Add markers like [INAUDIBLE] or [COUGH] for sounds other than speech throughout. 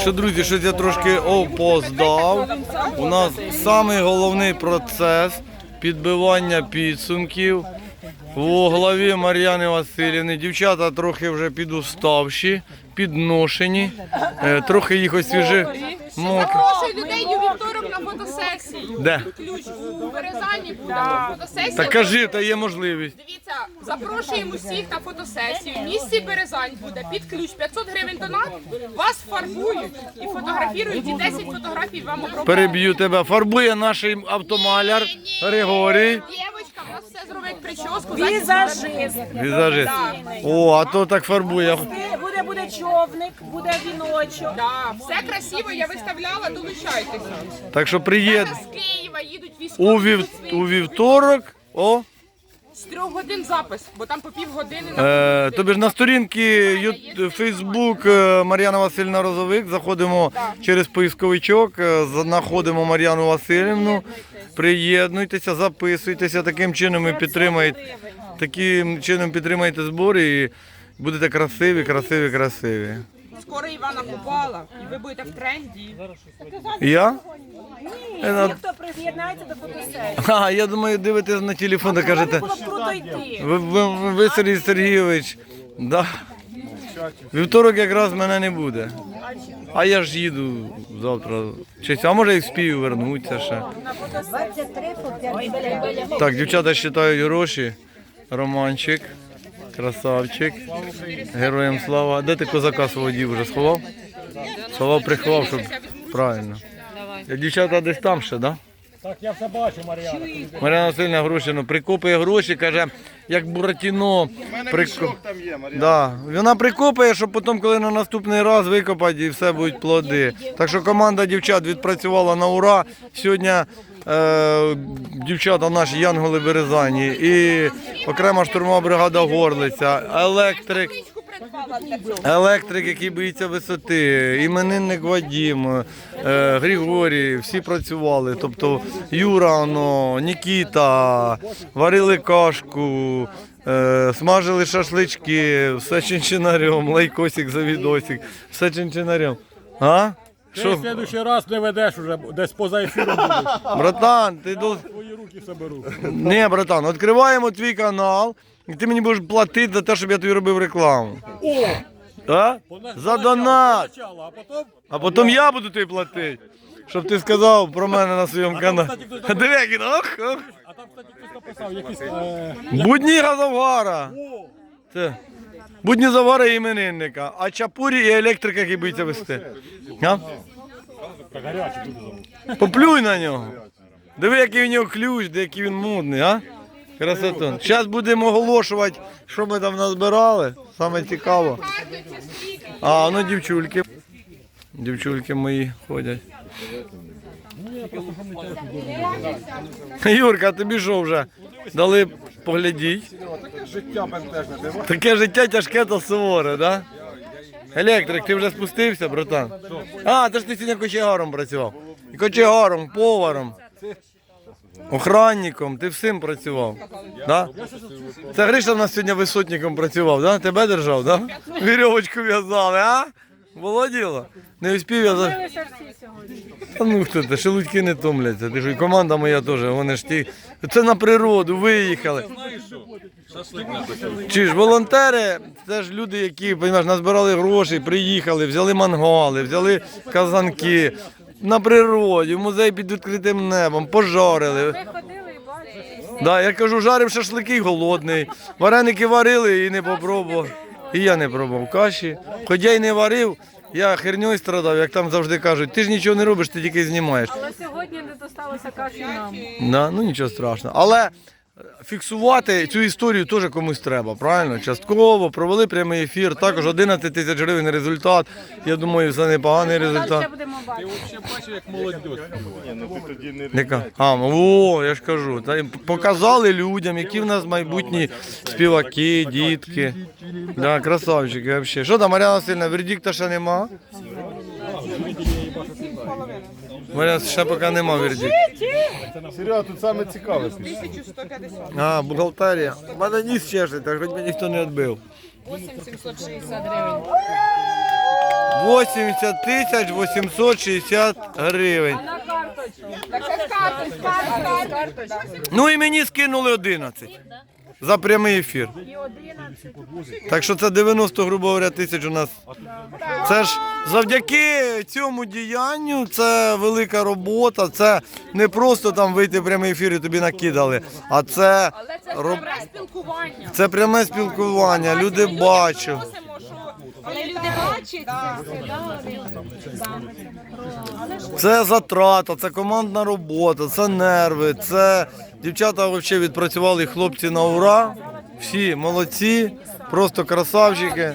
Що, друзі, щось я трошки опоздав. У нас самий головний процес підбивання підсумків. У голові Мар'яни Васильівни. Дівчата трохи вже підуставші, підношені, е, трохи їх освіжи. Запрошую людей у вівторок на фотосесію. Де? Ключ у Березані буде на фотосесію. Так кажи, та є можливість. Дивіться, запрошуємо всіх на фотосесію. В місті Березань буде під ключ 500 гривень донат. Вас фарбують і фотографірують. І 10 фотографій вам оброблять. Переб'ю тебе. Фарбує наш автомаляр Григорій. Дівочка, нас все зробить прическу. Візажист. Візажист. О, а то так фарбує. Буде, човник, буде віночок. Да, все красиво, я виставляла, долучайтеся. Так що приєд З Києва їдуть у, вів... у вівторок. О, З трьох годин запис, бо там по півгодини на Е, тобі ж на сторінки Ю- Фейсбук е, Мар'яна Васильівна Розовик. Заходимо через поисковичок, е, знаходимо Мар'яну Васильівну. Приєднуйтеся, записуйтеся. Таким чином ви підтримаєте. Таким чином підтримаєте збори і будете красиві, красиві, красиві. Скоро Івана Купала, і ви будете в тренді. Я? Е, на- Ті, хто приєднається до фотосесії. А, я думаю, дивитесь на телефон та кажете. Було б круто йти. Ви, ви, ви Сергій Сергійович, да. Вівторок якраз мене не буде. А я ж їду завтра. Честь, а може і вспію вернутися ще. Так, дівчата вважають гроші. Романчик, красавчик. Героям слава. Де ти козака свого дів вже сховав? Сховав, приховав, щоб правильно. Дівчата десь там ще, так? Да? Так, я все бачу, Мар'яна. Мар'яна Васильівна Грушина прикопує гроші, каже, як Буратіно. Прико... Да. Вона прикопує, щоб потім, коли на наступний раз викопати і все будуть плоди. Так що команда дівчат відпрацювала на ура. Сьогодні е, дівчата наші Янголи Березані і окрема штурмова бригада Горлиця, електрик. Електрик, який боїться висоти, іменинник Вадім, е, Григорій, всі працювали. Тобто Юра, ну, Нікіта, варили кашку, е, смажили шашлички, все чинчинарем, лайкосик завідосик, все чинчинарем. А? Ти Що? следующий раз не ведеш уже, десь поза ефіром будеш. Братан, ти до... Твої руки соберу. Ні, братан, відкриваємо твій канал, і ти мені будеш платити за те, щоб я тобі робив рекламу. О! А? За донат. А потім А потім я буду тобі платити, щоб ти сказав про мене на своєму каналі. Диви, як він, ох, ох. А там, кстати, хтось написав якісь. Е... Будні Газовгара. О! Це. Будні Завгара і іменинника, а чапурі і електрика, який боїться вести. А? Поплюй на нього. Диви, який у нього ключ, де який він модний, а? Красотон. Зараз будемо оголошувати, що ми там назбирали. Саме цікаво. А, ну дівчульки. Дівчульки мої ходять. Юрка, тобі що вже? Дали поглядіть. Таке життя тяжке та суворе, да? Електрик, ти вже спустився, братан? А, ти ж ти сьогодні кочегаром працював. І кочегаром, поваром. Охранником, ти всім працював. Да? Це Гриша в нас сьогодні висотником працював, да? Тебе держав, да? Вірьовочку в'язали, а? Було діло? Не успів я за. Та ну хто ти, шелудьки не томляться. Ти ж і команда моя теж, вони ж ті. Це на природу, виїхали. Чи ж волонтери, це ж люди, які розумієш, назбирали гроші, приїхали, взяли мангали, взяли казанки. На природі, в музей під відкритим небом, пожарили. Да, я кажу, жарив шашлики голодний. Вареники варили і не попробував. І я не пробував каші. Хоча й не варив, я херньою страдав, як там завжди кажуть, ти ж нічого не робиш, ти тільки знімаєш. Але сьогодні не досталося каші нам. Да, ну нічого страшного. Але фіксувати цю історію теж комусь треба, правильно? Частково провели прямий ефір, також 11 тисяч гривень результат. Я думаю, це непоганий Далі ще результат. будемо бачити. Яка? А, о, я ж кажу. Та й показали людям, які в нас майбутні співаки, дітки. Да, красавчики взагалі. Що там, Мар'яна Васильівна, вердикта ще нема? Мар'яна, ще поки нема вердикту. Серега, тут саме цікаве. 1150. А, бухгалтерія. У мене ніс чешеться, хоч би ніхто не відбив. 8760 гривень. 80 тисяч 860 гривень. Так це з карти, з карти. Ну і мені скинули 11 за прямий ефір. Так що це 90, грубо говоря, тисяч у нас. Це ж завдяки цьому діянню це велика робота. Це не просто там вийти в прямий ефір і тобі накидали, а це, Але це роб- пряме спілкування. це пряме спілкування. Люди бачать. Але люди бачать Це затрата, це командна робота, це нерви, це дівчата взагалі відпрацювали хлопці на ура. Всі молодці, просто красавчики.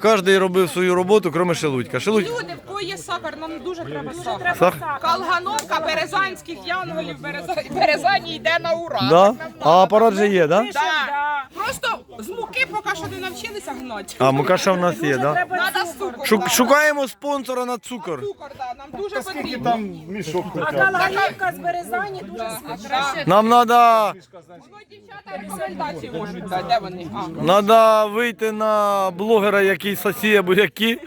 Кожен робив свою роботу, крім Шелудька. Шелудь... є сахар, нам дуже треба сахар. Сах... Калгановка березанських янголів Береза- Березані йде на ура. Да? А апарат же є, да? Да. Просто з муки поки що не навчилися гнати. А мукаша в нас є, да? Надо цукор. Шу- да. шукаємо спонсора на цукор. Цукор, да, нам дуже потрібно. Там мішок А хоча б. калагівка з Березані дуже смачна. Нам треба дівчата рекомендації можуть дати. Де вони? А. надо вийти на блогера, який сосіє буряки.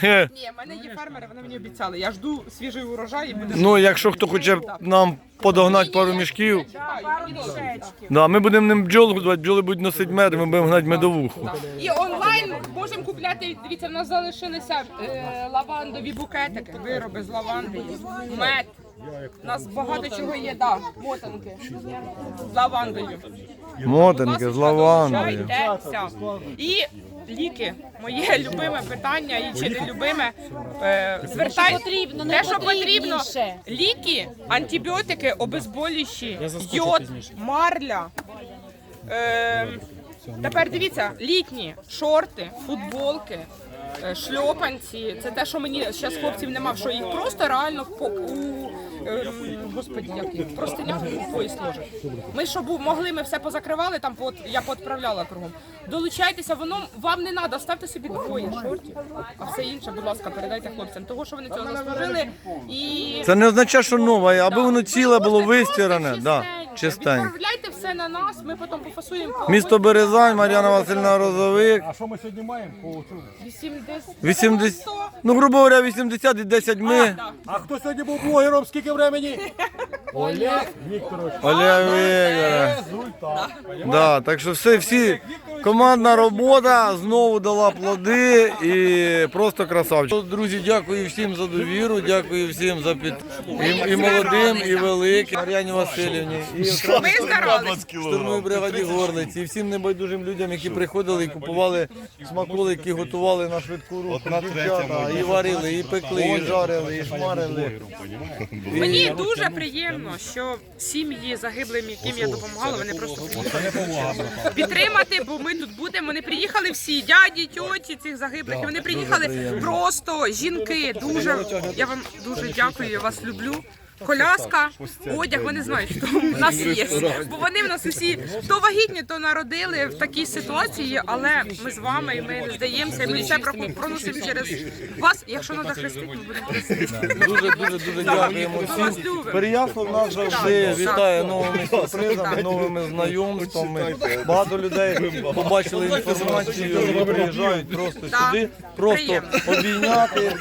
Хе. Ні, в мене є фермери, вони мені обіцяли. Я жду свіжий урожай і буде. Ну, якщо хто хоче нам подогнати пару мішків. Пару мішечків. Да, ми будемо ним бджол годувати, бджоли будуть носити мед, і ми будемо гнати медовуху. І онлайн можемо купляти. Дивіться, в нас залишилися е, лавандові букетики, вироби з лаванди, мед. У нас багато чого є, да, мотанки з лавандою. Мотанки з лавандою. І ліки. Моє любиме питання і чи не любиме. Звертайте звертай потрібно, те, що потрібно. Ліки, антибіотики, обезболюючі, йод, марля. Е, тепер дивіться, літні шорти, футболки. Е, Шльопанці, це те, що мені зараз хлопців нема, що їх просто реально по у ем, господі, як їх простинях у пояс ложать. Ми щоб могли, ми все позакривали, там по- я поотправляла кругом. Долучайтеся, воно вам не треба, ставте собі двоє шортів, а все інше, будь ласка, передайте хлопцям, того що вони цього заслужили. І Це не означає, що нове, аби Да. воно ціле було Просто вистиране. Да, чистеньке. Відправляйте все на нас, ми потім пофасуємо. Місто Березань, Мар'яна Васильівна Розовик. А що ми сьогодні маємо? По цьому? 80. 80, ну, грубо говоря, 80 і 10 ми. Да. А хто сьогодні був блогером? Скільки времени? [LAUGHS] Олег Вікторович. Олег Вікторович. Результат. Да, так що все, всі командна робота знову дала плоди і просто красавчик. Друзі, дякую всім за довіру, дякую всім за під і, і молодим, і великим Мар'яні Васильівні, і Ми старалися. штурмовій бригаді Горлиці, і всім небайдужим людям, які приходили і купували смаколики, готували на швидку руку. на Дівчата, і варили, і пекли, і жарили, і шмарили. Мені дуже приємно, що сім'ї загиблим, яким я допомагала, вони просто приїхали підтримати, бо ми тут будемо. Вони приїхали всі, дяді, тьоті цих загиблих. І вони приїхали просто жінки. Дуже я вам дуже дякую, я вас люблю. Коляска, одяг, вони знають, що в нас є. Бо вони в нас усі то вагітні, то народили в такій ситуації, але ми з вами і ми не здаємося. і Ми все проносимо через вас. Якщо треба хрестити, ми будемо хрестити. Дуже дуже дуже дякуємо всім. Переяслав нас завжди вітає новими сюрпризами, новими знайомствами. Багато людей побачили інформацію і приїжджають просто сюди, просто обійняти,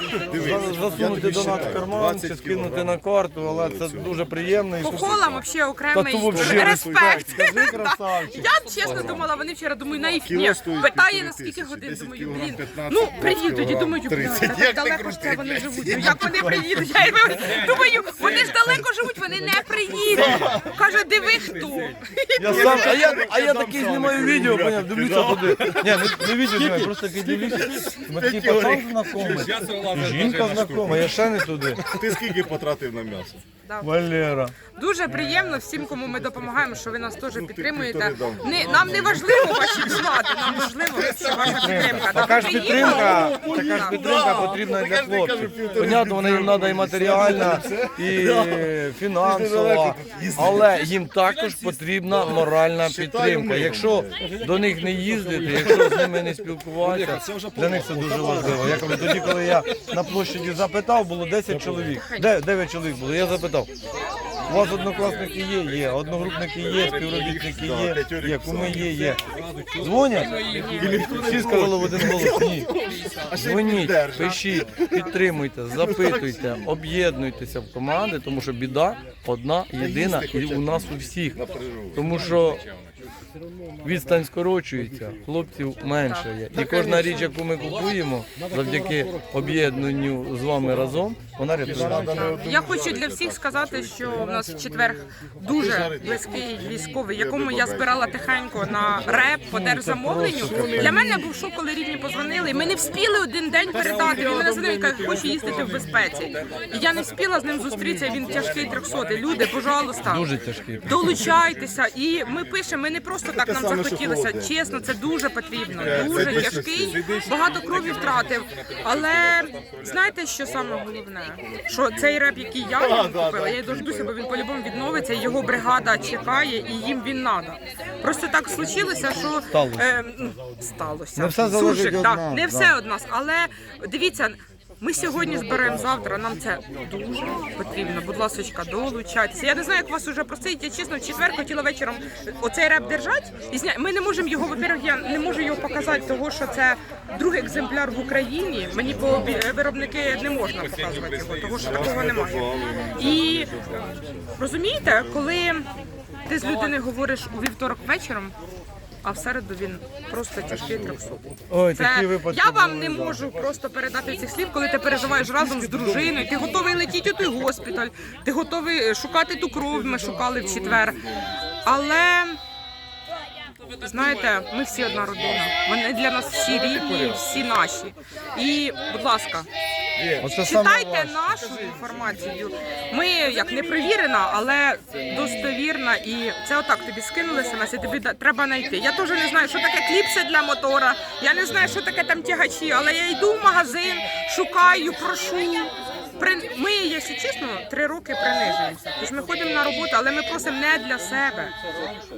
засунути до нас в карман чи скинути на карту, але це дуже приємно. І По взагалі Та окремий то вообще респект. Скажи, [LAUGHS] красавчик. Я чесно думала, вони вчора думаю, наївні. Питає на скільки годин. Думаю, блін. Ну приїдуть і думаю, блін, та так далеко ж це вони живуть. Ну як вони приїдуть? Я [LAUGHS] думаю, вони ж далеко живуть, вони не приїдуть. Каже, диви хто. Я сам, а я, а я такий знімаю відео, поняв, дивлюся туди. Ні, не, не відео знімаю, просто такий дивлюся. Ми такий пацан знайомий, жінка знайома, я ще не туди. Ти скільки потратив на м'ясо? Márcia. Валера. Дуже приємно всім, кому ми допомагаємо, що ви нас теж підтримуєте. Не, нам не важливо ваші вклади, нам важливо ваша підтримка. Така ж підтримка, така ж підтримка потрібна для хлопців. Понятно, вона їм треба і матеріальна, і фінансова, але їм також потрібна моральна підтримка. Якщо до них не їздити, якщо з ними не спілкуватися, для них це дуже важливо. Я кажу, тоді, коли я на площаді запитав, було 10 чоловік. Де- 9 чоловік було. Я запитав, сказав. У вас однокласники є, є, одногрупники є, співробітники є, є, куми є, є. Дзвонять? Всі сказали в один голос, ні. Дзвоніть, пишіть, підтримуйте, запитуйте, об'єднуйтеся в команди, тому що біда одна, єдина і у нас у всіх. Тому що відстань скорочується, хлопців менше є. І кожна річ, яку ми купуємо, завдяки об'єднанню з вами разом, вона рятує. Я хочу для всіх сказати, що в нас в четвер дуже близький військовий, якому я збирала тихенько на реп по держзамовленню. Для мене був шок, коли рідні позвонили. Ми не вспіли один день передати. Він мене дзвонив і каже, хоче їздити в безпеці. І я не вспіла з ним зустрітися. Він тяжкий трьохсотий. Люди, пожалуйста, Дуже тяжкий. долучайтеся. І ми пишемо. Ми не просто так нам захотілося. Чесно, це дуже потрібно. Дуже тяжкий, багато крові втратив. Але знаєте, що саме головне? Що цей реп, який я йому купила, я й дождуся, бо він по-любому відновиться. Його бригада чекає, і їм він надо. Просто так случилося, що Сталося. е, ну, сталося. Не все залежить Суржик, від нас, не да. все від нас. Але дивіться. Ми сьогодні зберемо завтра. Нам це дуже потрібно. Будь ласка, долучайтеся. Я не знаю, як вас уже просить. Я чесно, в четвер хотіла вечором оцей реп держати і зняти. Ми не можемо його. Во-первых, я не можу його показати, того що це другий екземпляр в Україні. Мені по виробники не можна показувати його, того що такого немає. І розумієте, коли ти з людиною говориш у вівторок вечором. А в середу він просто тяжкий трьохсотий. Ой, Це такі випадки. я вам не да. можу просто передати цих слів, коли ти переживаєш разом з дружиною. Ти готовий летіти у той госпіталь, ти готовий е, шукати ту кров. Ми шукали в четвер. Але знаєте, ми всі одна родина. Вони для нас всі рідні, всі наші. І, будь ласка, Оце саме читайте нашу інформацію. Ми як не перевірена, але достовірна. І це отак тобі скинули смс, і тобі да- треба знайти. Я теж не знаю, що таке кліпси для мотора. Я не знаю, що таке там тягачі, але я йду в магазин, шукаю, прошу. При- Ми, якщо чесно, три роки принижуємося. Тож ми ходимо на роботу, але ми просимо не для себе.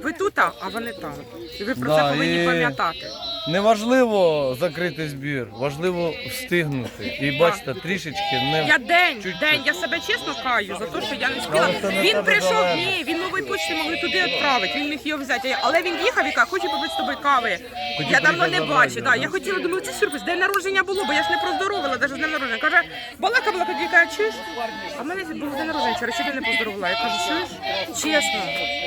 Ви тут, а вони там. І ви про Да, це повинні і- пам'ятати. Неважливо закрити збір, важливо встигнути. І бачите, трішечки не Я день, Чуть-чуть. день, я себе чесно каю за те, що я не спіла. Але це на Він тебе прийшов, залежить. ні, він нової почти могли туди відправити, він міг її взяти. Але він їхав і каже, хочу попити з тобою кави. Хотів я давно приїхати не бачив. да. Да. Я хотіла, думаю, це сюрприз. День народження було, бо я ж не проздоровила, навіть з днем народження. Каже, балака, балака, тоді каже, чуєш? А в мене був день народження вчора, чи ти не поздоровила? Я кажу, чуєш? Чесно,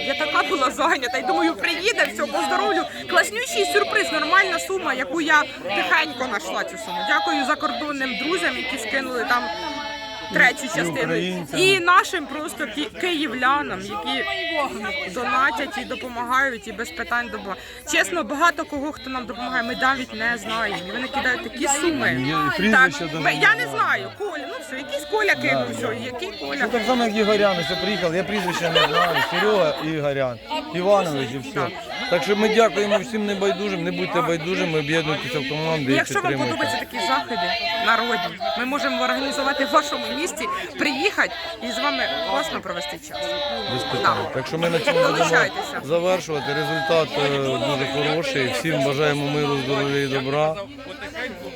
я така була зайнята і думаю, приїде, все, поздоровлю. Класнючий сюрприз, нормальна сума, яку я тихенько знайшла цю суму. Дякую закордонним друзям, які скинули там третю частину. І нашим просто ки- київлянам, які донатять і допомагають, і без питань допомагають. Чесно, багато кого хто нам допомагає, ми навіть не знаємо. І вони кидають такі суми. Є і прізвища Так, ми- я не знаю, Коля, ну все, якийсь Коля кинув, все, який Коля. Ну так само, як Ігорян, що приїхав, я прізвища не знаю, Серега і Ігорян, Іванович і все. Так що ми дякуємо всім небайдужим, не будьте байдужими, об'єднуйтеся в команди Якщо вам подобаються такі заходи народні, ми можемо організувати в вашому місті, приїхати і з вами класно провести час. Без питань. Так що ми на цьому будемо завершувати. Результат е, дуже хороший. Всім бажаємо миру, здоров'я і добра.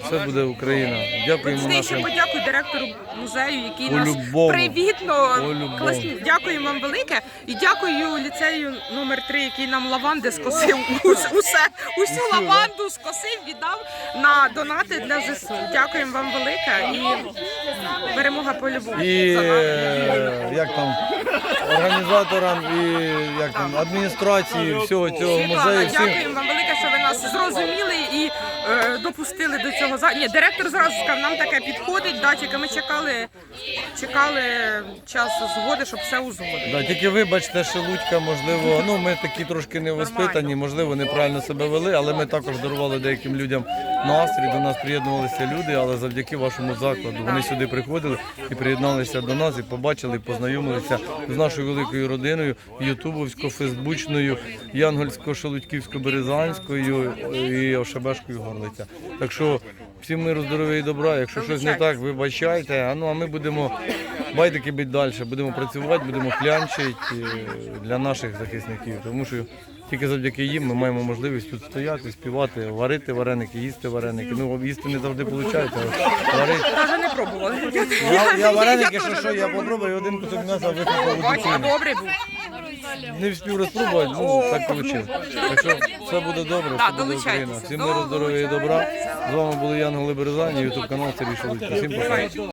Все буде Україна. Дякуємо нашим. Директору музею, який нас привітно класні. Дякую вам велике. І дякую ліцею номер 3 який нам лаванди скосив усе, усю лаванду скосив, віддав на донати для ЗСУ. Дякуємо вам велике і перемога по любому. І е, як там організаторам і як там адміністрації всього цього музею. Всім дякуємо вам велике, що ви нас зрозуміли і допустили до цього за Ні, директор зразу сказав, нам таке підходить. Да, тільки ми чекали, чекали час згоди, щоб все узгодити. Да, тільки вибачте, що Лудька, можливо, ну ми такі трошки невоспитані, можливо, неправильно себе вели, але ми також дарували деяким людям настрій. До нас приєднувалися люди, але завдяки вашому закладу вони сюди приходили і приєдналися до нас, і побачили, і познайомилися з нашою великою родиною, ютубовсько, фейсбучною, янгольсько шелудьківсько березанською і Ошебешкою Горлиця. Так що всім миру, здоров'я і добра. Якщо щось не так, вибачайте. А ну а ми будемо байдики бити далі. Будемо працювати, будемо клянчити е, для наших захисників, тому що тільки завдяки їм ми маємо можливість тут стояти, співати, варити вареники, їсти вареники. Ну, їсти не завжди виходить, а варити. Навіть не пробувала. Я, я вареники, що що, я попробую, один кусок м'яса викопав у дитину. добрий був. Не встиг розпробувати, ну так вийшло. Так що все буде добре, все буде Україна. Всім миру, здоров'я і добра. З вами були Ян Березані, ютуб канал Сергій Шелудько. Всім пока.